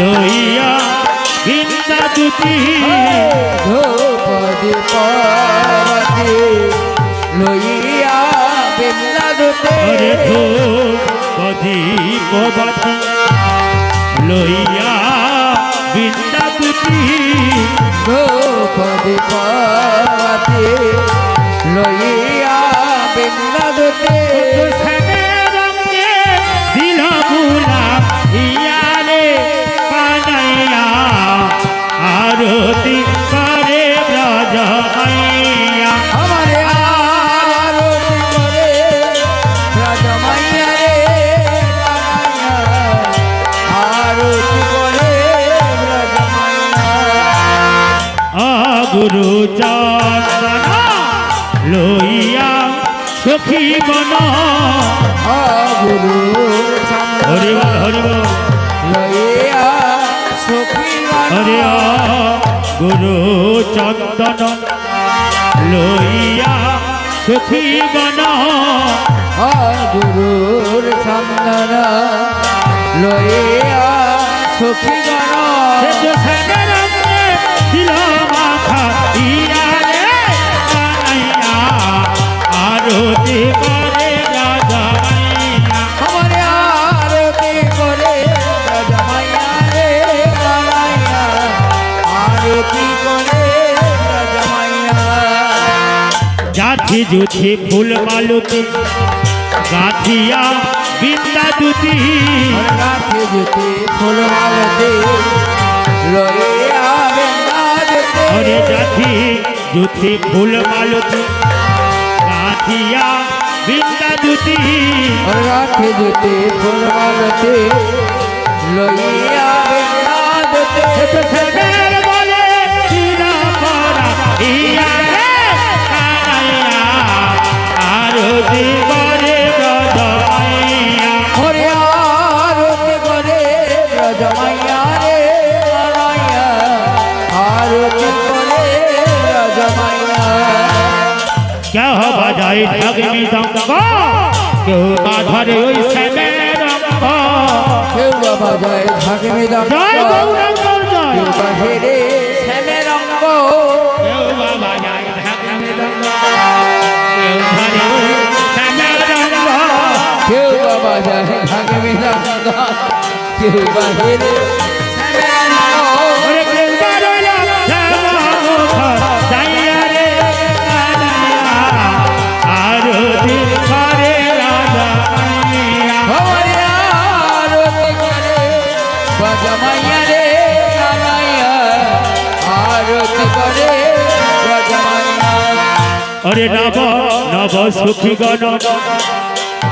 লইয়া বিন্দা দুটি। ধূপদি পরতি লইয়া বিমলা দুটি। ওরে ধূপ লইয়া বিন্দা গুরু চন্দন লইয়া সখী বন। গুরু হরিবল হরিবল লইয়া সখী হরে গুরু চন্দন। লইয়া সখী বন। গুরুর চন্দন লইয়া সখী গণ સાથે જો છે ફૂલ માલુતી ગાથિયા બિંદા દુતી સાથે જો છે ફૂલ માલુતી લોયા બિંદા દુતી અરે જાથી જો છે ફૂલ માલુતી ગાથિયા બિંદા દુતી અરે સાથે જો છે ફૂલ માલુતી લોયા બિંદા દુતી বাজায় ঢাকনি দঙ্গ কেউ বাধারে ওই সেবের রঙ্গ কেউ বাবা জয় ভাগমি জয় গৌরাঙ্গ জয়। কেউ শ্যামে রঙ্গ কেউ বাবা যায় ঢাকনি দঙ্গ কেউ ধারে ওই কেউ বাবা কেউ অরে নব নব সুখী গণ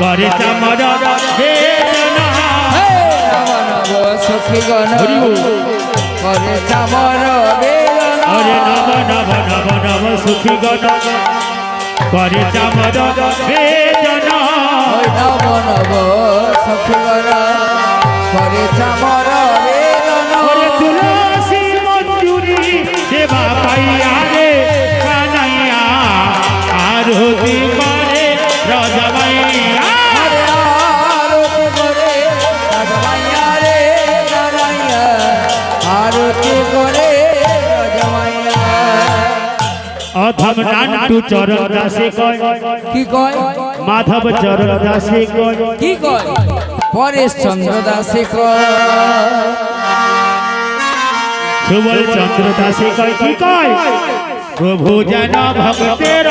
করে চামর নব সখী গণ। করে চামর অরে নব। নব নব নব সুখী গণ করে চামর বেদনা নব নব সখীগরা করে চামর সেবা পাইয়া রে কানাইয়া আরতি করে রজমাইয়া। হরে আরতি করে রাজমাইয়া রে নারায়ণা আরতি করে রাজমাইয়া। অধম নাটু চরণ দাসে কয় কি কয়? মাধব চরণ দাসে কয়। কি কয়? পরেশ চন্দ্র দাসে কয়। সুবল চন্দ্র দাসে কয় কি কয়? প্রভু যেন ভক্তের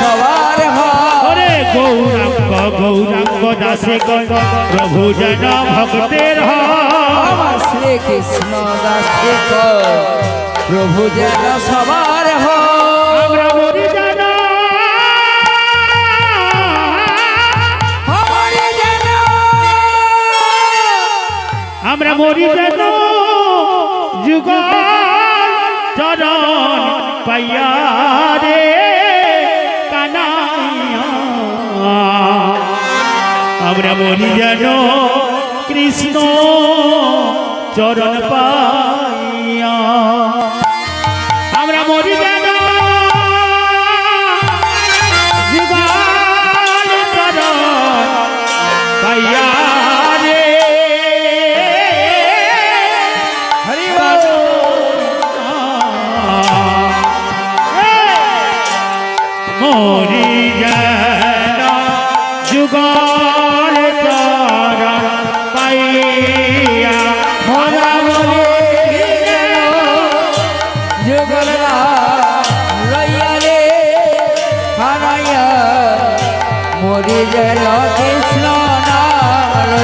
সবার হরে গৌরাঙ্গ গৌরাঙ্গ দাসে কয় প্রভু যেন ভক্তের আমার শ্রীকৃষ্ণ দাসে কয় প্রভু যেন সবার আমরা মরি আমরা মরি যেন যুগ চরণ পাইয়া রে কানাইয়া। আমরা মরি যেন কৃষ্ণ চরণ পাইয়া। আমরা মরি যেন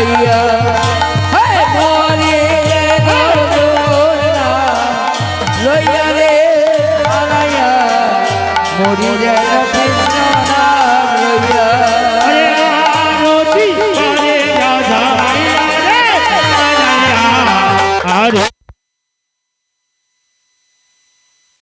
হইয়া